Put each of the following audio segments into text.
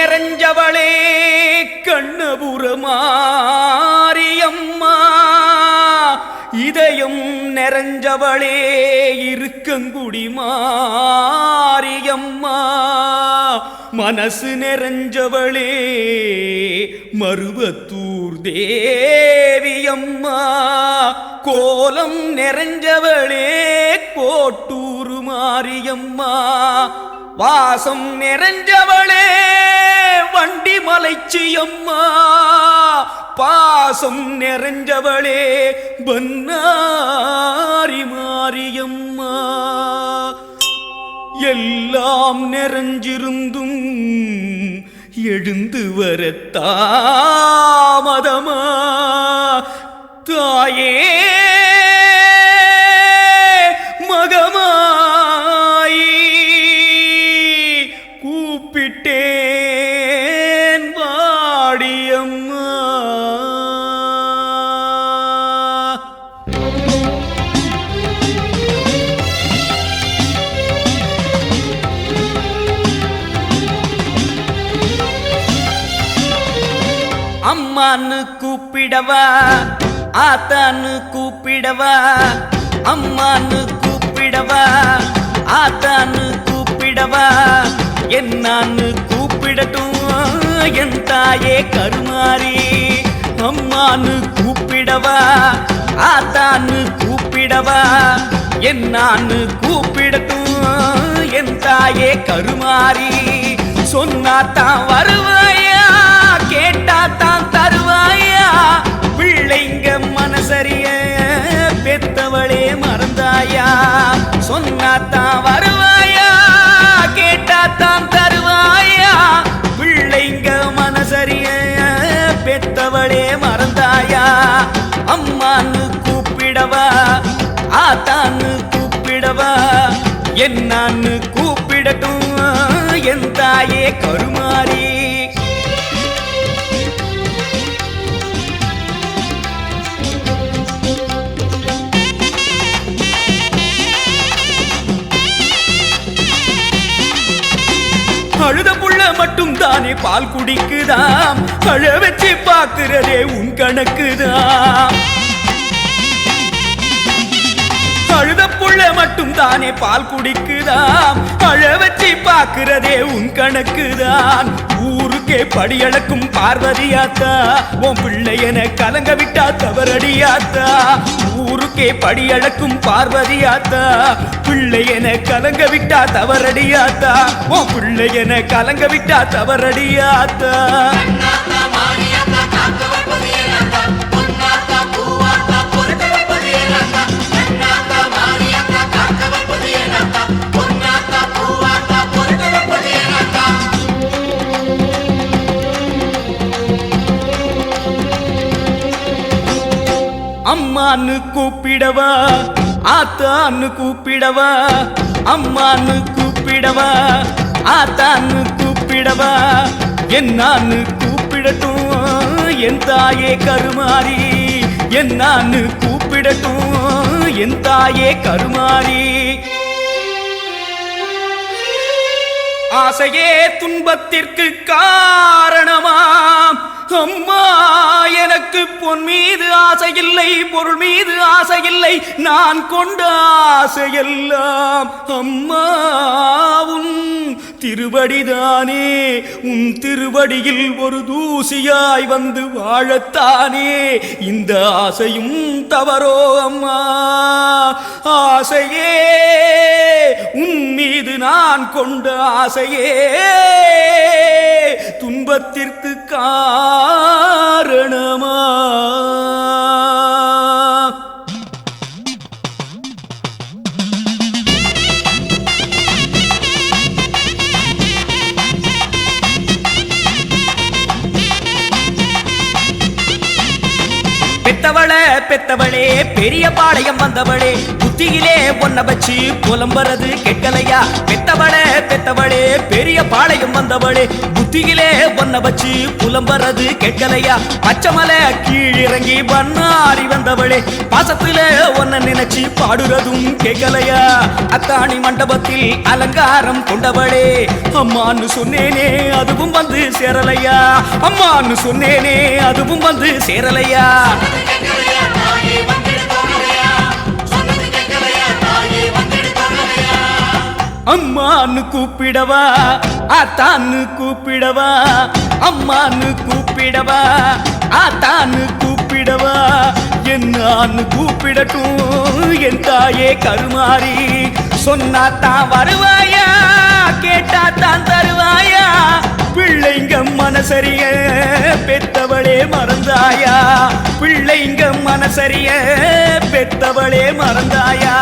நிறைஞ்சவளே கண்ணபுரமாரியம்மா இதயம் நிறைஞ்சவளே இருக்கங்குடி மாரியம்மா. மனசு நிறைஞ்சவளே மருவத்தூர் தேவியம்மா. கோலம் நிறைஞ்சவளே கோட்டூர் மாரியம்மா. பாசம் நிறைஞ்சவளே வண்டி மலைச்சியம்மா பாசம் நிறைஞ்சவளே பன்னாரி மாரியம்மா எல்லாம் நிறைஞ்சிருந்தும் எழுந்து வர தாமதமா தாயே கூப்பிடவா? ஆத்தான்னு கூப்பிடவா? அம்மான்னு கூப்பிடவா? ஆத்தான்னு கூப்பிடவா? என்னான்னு கூப்பிடட்டும் என் தாயே கருமாறி. அம்மான்னு கூப்பிடவா? ஆத்தான்னு கூப்பிடவா? என்னான்னு கூப்பிடட்டும் என் தாயே கருமாறி. சொன்னா தான் வருவாயா மனசறிய பெத்தவளே மறந்தாயா? சொன்னாத்தான் வருவாயா? கேட்டாத்தான் தருவாயா? பிள்ளைங்க மனசறிய பெத்தவளே மறந்தாயா? அம்மான்னு கூப்பிடவா? ஆத்தான்னு கூப்பிடவா? என்னான்னு கூப்பிடட்டும் என் தாயே கருமாறி. அழுத புள்ள மட்டும் தானே பால் குடிக்குதாம். அழ வச்சு பாக்குறதே உன் கணக்குதான் அழுத புள்ள மட்டும் தானே பால் குடிக்குதாம். அழ வச்சு பாக்குறதே உன் கணக்குதான். ஊருக்கே படியளக்கும் பார்வதியாத்தா. உன் பிள்ளையன கலங்க விட்டா தவறடியாத்தா. ஊருக்கே படியளக்கும் பார்வதியாத்தா பிள்ளையன கலங்க விட்டா தவறடியாத்தா உன் பிள்ளையன கலங்க விட்டா தவறடியாத்தா அம்மான்னு கூப்பிடவா ஆத்தான்னு கூப்பிடவா அம்மான்னு கூப்பிடவா ஆத்தான்னு கூப்பிடவா என்னான்னு கூப்பிடட்டும் என் தாயே கருமாறி என்னான்னு கூப்பிடட்டும் என் தாயே கருமாறி. ஆசையே துன்பத்திற்கு காரணமாம். அம்மா எனக்கு பொன் மீது ஆசையில்லை பொருள் மீது ஆசையில்லை நான் கொண்ட ஆசையெல்லாம் அம்மாவும் திருவடிதானே உன் திருவடியில் ஒரு தூசியாய் வந்து வாழத்தானே இந்த ஆசையும் தவறோ அம்மா ஆசையே உன் மீது நான் கொண்ட ஆசையே துன்பத்திற்கு காரணமா? பெத்தவளே பெத்தவளே பெரிய பாளையம் வந்தவளே புத்த புத்தியிலே ஒன்ன வச்சு புலம்புறது கெட்டலையா? பெத்தவளே பெத்தவளே பெரிய பாளையம் வந்தவளே புத்தியிலே பொண்ண வச்சு புலம்புறது கெட்டலையா? பச்சைமலை கீழிறங்கி பண்ணாரி வந்தவளே பாசத்துல ஒன்ன நினைச்சு பாடுறதும் கேட்கலையா? அத்தாணி மண்டபத்தில் அலங்காரம் கொண்டவளே அம்மான்னு சொன்னேனே அதுவும் வந்து சேரலையா? அம்மான்னு சொன்னேனே அதுவும் வந்து சேரலையா? அம்மான்னு கூப்பிடவா ஆத்தான்னு கூப்பிடவா அம்மான்னு கூப்பிடவா ஆத்தான்னு கூப்பிடவா என்னான்னு கூப்பிடட்டும் என் தாயே கருமாறி. சொன்னா தான் வருவாயா கேட்டா தான் தருவாயா பிள்ளைங்க மனசரிய பெத்தவளே மறந்தாயா பிள்ளைங்க மனசரிய பெத்தவளே மறந்தாயா.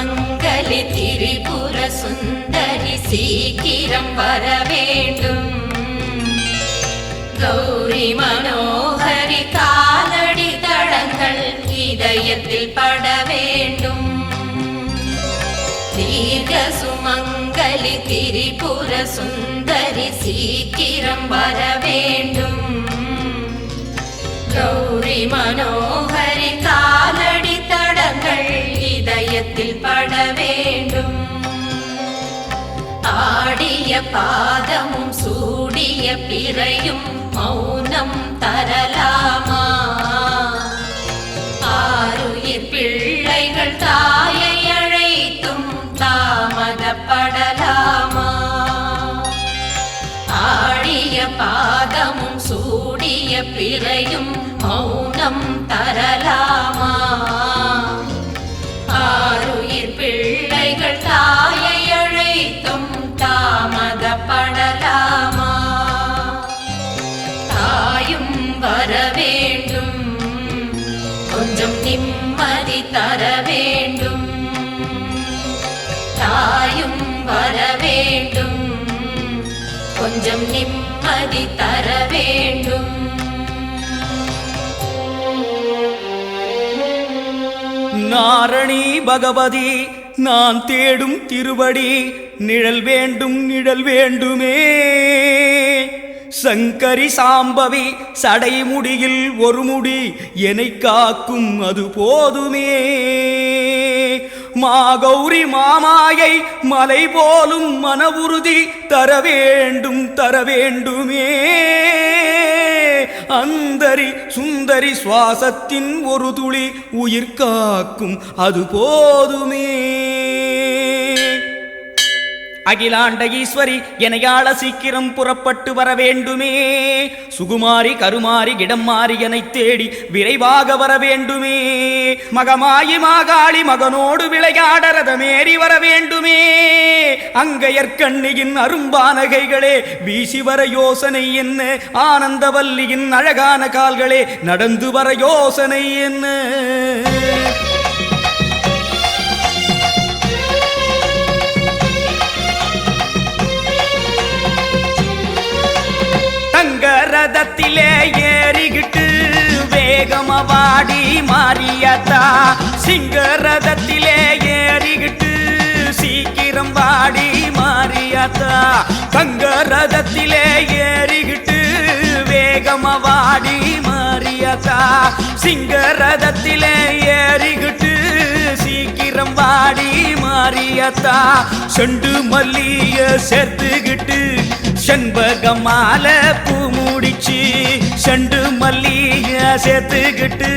மங்களி திரிபுர சுந்தரி சீக்கிரம் வர வேண்டும். கௌரி மனோகரி காலடி தடங்கள் இதயத்தில் பட வேண்டும். தீர்க்க சுமங்கலி திரிபுர சுந்தரி சீக்கிரம் வர வேண்டும். கௌரி மனோகரி ஆடிய பாதமும் சூடிய பிறையும் மௌனம் தரலாமா? ஆறுயிர் பிள்ளைகள் தாயை அழைத்தும் தாமதப்படலாமா? ஆடிய பாதமும் சூடிய பிறையும் மௌனம் தரலாமா? நாரணி பகவதி நான் தேடும் திருவடி நிழல் வேண்டும் நிழல் வேண்டுமே. சங்கரி சாம்பவி சடைமுடியில் ஒரு முடி என்னை காக்கும் அது போதுமே. மாகௌரி மாமாயை மலை போலும் மன உறுதி தர வேண்டும் தர வேண்டுமே. அந்தரி சுந்தரி சுவாசத்தின் ஒரு துளி உயிர் காக்கும் அது போதுமே. அகிலாண்ட ஈஸ்வரி எனையாள சீக்கிரம் புறப்பட்டு வர வேண்டுமே. சுகுமாரி கருமாரி இடம் மாறி என்னை தேடி விரைவாக வர வேண்டுமே. மகமாயி மாகாளி மகனோடு விளையாட ரதமேறி வர வேண்டுமே. அங்கையற்கண்ணியின் அரும்பானகைகளே வீசி வர யோசனை என்ன? ஆனந்தவல்லியின் அழகான கால்களே நடந்து வர யோசனை என்ன? ரதத்திலே ஏறிக்கிட்டு வேகமா வாடி மாறியாத்தா. சிங்க ரதத்திலே ஏறிக்கிட்டு சீக்கிரம் வாடி மாறியாத்தா. தங்க ரதத்திலே ஏறிக்கிட்டு வேகமா வாடி மாறியாத்தா. சிங்க ரதத்திலே ஏறிக்கிட்டு சீக்கிரம் வாடி மாறியாத்தா. செண்டு மல்லிய சேர்த்துக்கிட்டு செண்பகமால பூ முடிச்சு செண்டு மல்லிய சேர்த்துக்கிட்டு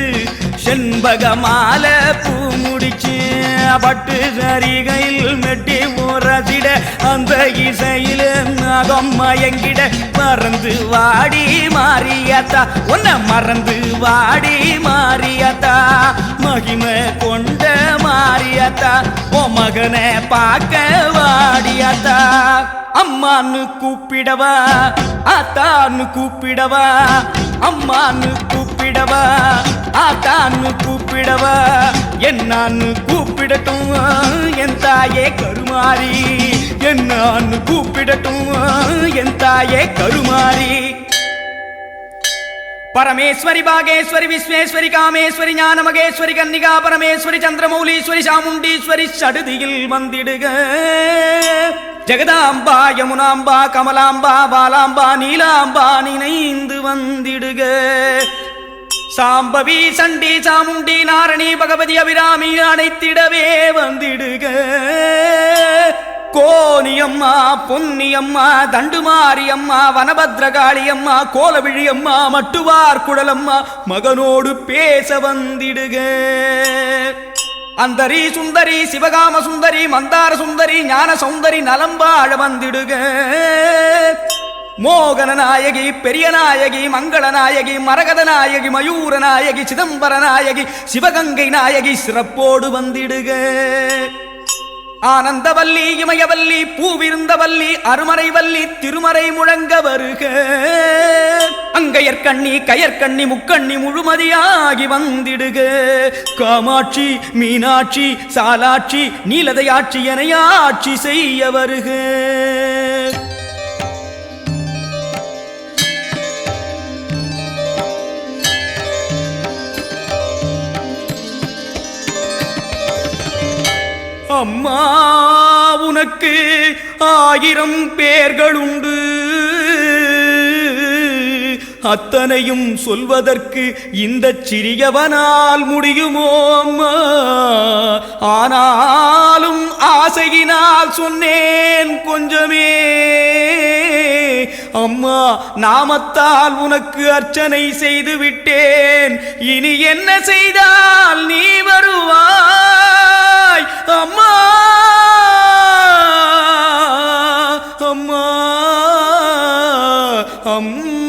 செண்பகமால பூ முடிச்சு பட்டு சரிகையில் மெட்டி உரசிட அந்த இசையில நகம் மயங்கிட மறந்து வாடி மாறியாத்தா. உன்னை மறந்து வாடி மாறியாத்தா. மகிமை கொண்ட மாறியாத்தா. ஓ மகனை பார்க்க வாடியாத்தா. அம்மான்னு கூப்பிடவா? ஆத்தான்னு கூப்பிடவா? அம்மான்னு கூப்பிடவா? ஆத்தான்னு கூப்பிடவா? என்னான்னு கூப்பிடட்டும் என் தாயே கருமாறி என்னான்னு கூப்பிடட்டும் என் தாயே கருமாறி. பரமேஸ்வரி பாகேஸ்வரி விஸ்வேஸ்வரி காமேஸ்வரி ஞானமகேஸ்வரி கன்னிகா பரமேஸ்வரி சந்திரமௌலீஸ்வரி சாமுண்டீஸ்வரி சடுதியில் வந்திடுக. ஜெகதாம்பா யமுனாம்பா கமலாம்பா பாலாம்பா நீலாம்பா நினைந்து வந்திடுக. சாம்பவி சண்டி சாமுண்டி நாரணி பகவதி அபிராமி அனைத்திடவே வந்திடுக. கோனியம்மா பொன்னியம்மா தண்டுமாரியம்மா வனபத்ரகாளியம்மா கோலவிழியம்மா மட்டுவார் குடலம்மா மகனோடு பேச வந்திடுக. அந்தரி சுந்தரி சிவகாம சுந்தரி மந்தார சுந்தரி ஞான சுந்தரி நலம்பாழ வந்திடுக. மோகன நாயகி பெரிய நாயகி மங்கள நாயகி மரகத நாயகி மயூர நாயகி சிதம்பர நாயகி சிவகங்கை நாயகி சிறப்போடு வந்திடுக. ஆனந்தவல்லி இமயவல்லி பூவிருந்தவல்லி அருமறைவல்லி திருமறை முழங்க வருக. அங்கையற்கண்ணி கயற்கண்ணி முக்கண்ணி முழுமதியாகி வந்திடுக. காமாட்சி மீனாட்சி சாலாட்சி நீலதையாட்சி ஆட்சி செய்ய வருக. அம்மா உனக்கு ஆயிரம் பேர்களுண்டு. அத்தனையும் சொல்வதற்கு இந்த சிறியவனால் முடியுமோ அம்மா? ஆனாலும் ஆசையினால் சொன்னேன் கொஞ்சமே. அம்மா நாமத்தால் உனக்கு அர்ச்சனை செய்து விட்டேன். இனி என்ன செய்தால் நீ வருவாய்? அம்மா! அம்மா! அம்மா!